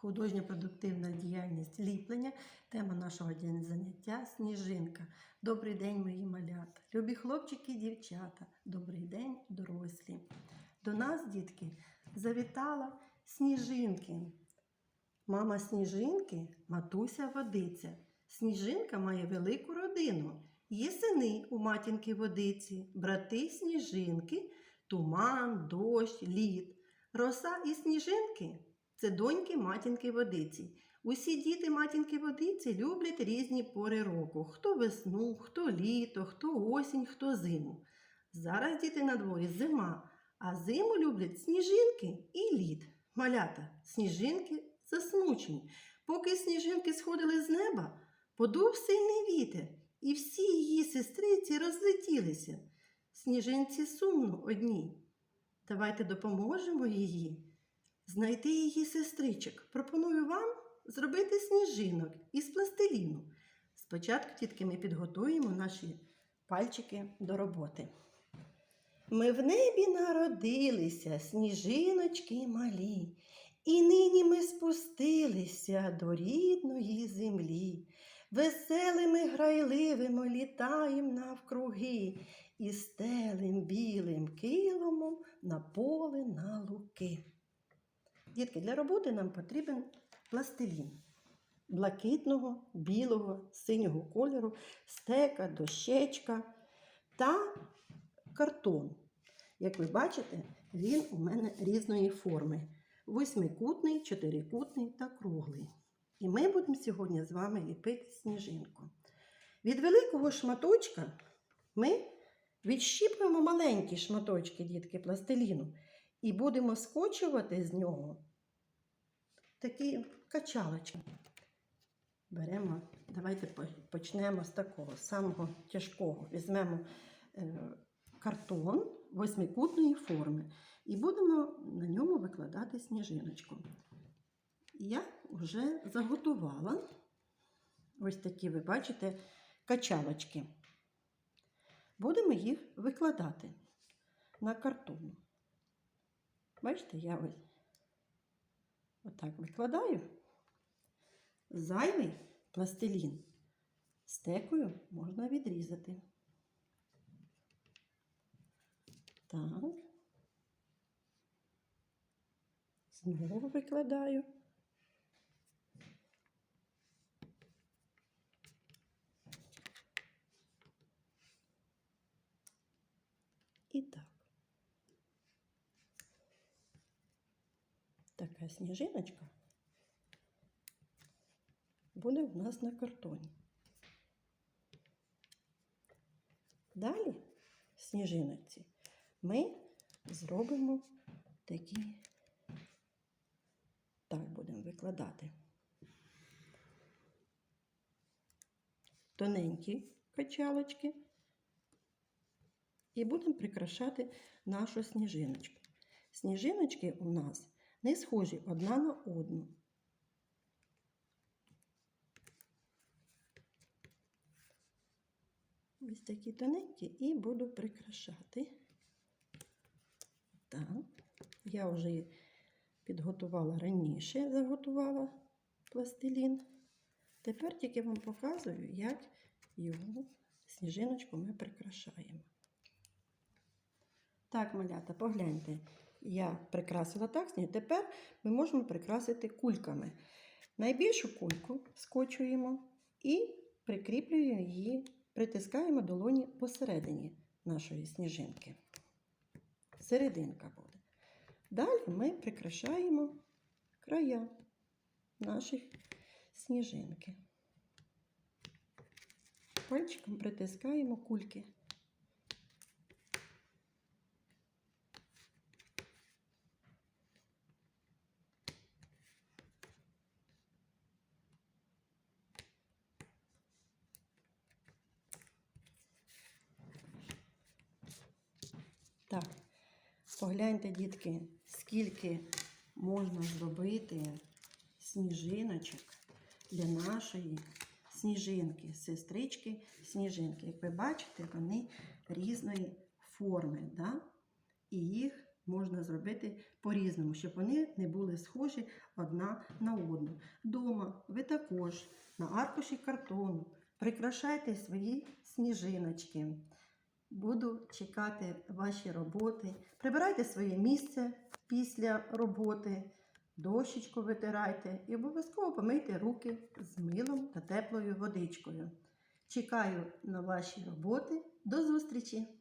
художньо-продуктивна діяльність ліплення. Тема нашого дня заняття сніжинка. Добрий день, мої малята, любі хлопчики і дівчата. Добрий день, дорослі. До нас, дітки, завітала сніжинки. Мама сніжинки, матуся водиця. Сніжинка має велику родину. Є сини у матінки водиці, брати сніжинки, туман, дощ, лід. Роса і сніжинки це доньки матінки водиці. Усі діти матінки водиці люблять різні пори року: хто весну, хто літо, хто осінь, хто зиму. Зараз діти на дворі зима, а зиму люблять сніжинки і лід. Малята, сніжинки засмучені. Поки сніжинки сходили з неба, подув сильний вітер, і всі її сестриці розлетілися. Сніжинці сумно одній. Давайте допоможемо її знайти її сестричок. Пропоную вам зробити сніжинок із пластиліну. Спочатку, тітки, ми підготуємо наші пальчики до роботи. Ми в небі народилися, сніжиночки малі, і нині ми спустилися до рідної землі. Веселими грайливими літаєм навкруги і стелим білим килимом на поле на луки. Дітки, для роботи нам потрібен пластилін блакитного, білого, синього кольору, стека, дощечка та картон. Як ви бачите, він у мене різної форми: восьмикутний, чотирикутний та круглий. І ми будемо сьогодні з вами ліпити сніжинку. Від великого шматочка ми відщіпуємо маленькі шматочки дітки пластиліну і будемо скочувати з нього такі качалочки. Беремо, давайте почнемо з такого самого тяжкого. Візьмемо е, картон восьмикутної форми і будемо на ньому викладати сніжиночку. Я вже заготувала ось такі, ви бачите, качалочки. Будемо їх викладати на картон. Бачите, я ось отак викладаю. Зайвий пластилін стекою можна відрізати. Так. Знову викладаю. І так. Така сніжиночка буде у нас на картоні. Далі в сніжиночці ми зробимо такі, так будемо викладати. Тоненькі качалочки і будемо прикрашати нашу сніжиночку. Сніжиночки у нас не схожі одна на одну. Ось такі тоненькі і буду прикрашати. Так, я вже підготувала раніше, заготувала пластилін. Тепер тільки вам показую, як його сніжиночку ми прикрашаємо. Так, малята, погляньте, я прикрасила так. Тепер ми можемо прикрасити кульками. Найбільшу кульку скочуємо і прикріплюємо її, притискаємо долоні посередині нашої сніжинки. Серединка буде. Далі ми прикрашаємо края нашої сніжинки. Пальчиком притискаємо кульки. Так, погляньте, дітки, скільки можна зробити сніжиночок для нашої сніжинки, сестрички сніжинки. Як ви бачите, вони різної форми, да? і їх можна зробити по-різному, щоб вони не були схожі одна на одну. Дома ви також на аркуші картону прикрашайте свої сніжиночки. Буду чекати ваші роботи. Прибирайте своє місце після роботи, дощечку витирайте і обов'язково помийте руки з милом та теплою водичкою. Чекаю на ваші роботи. До зустрічі!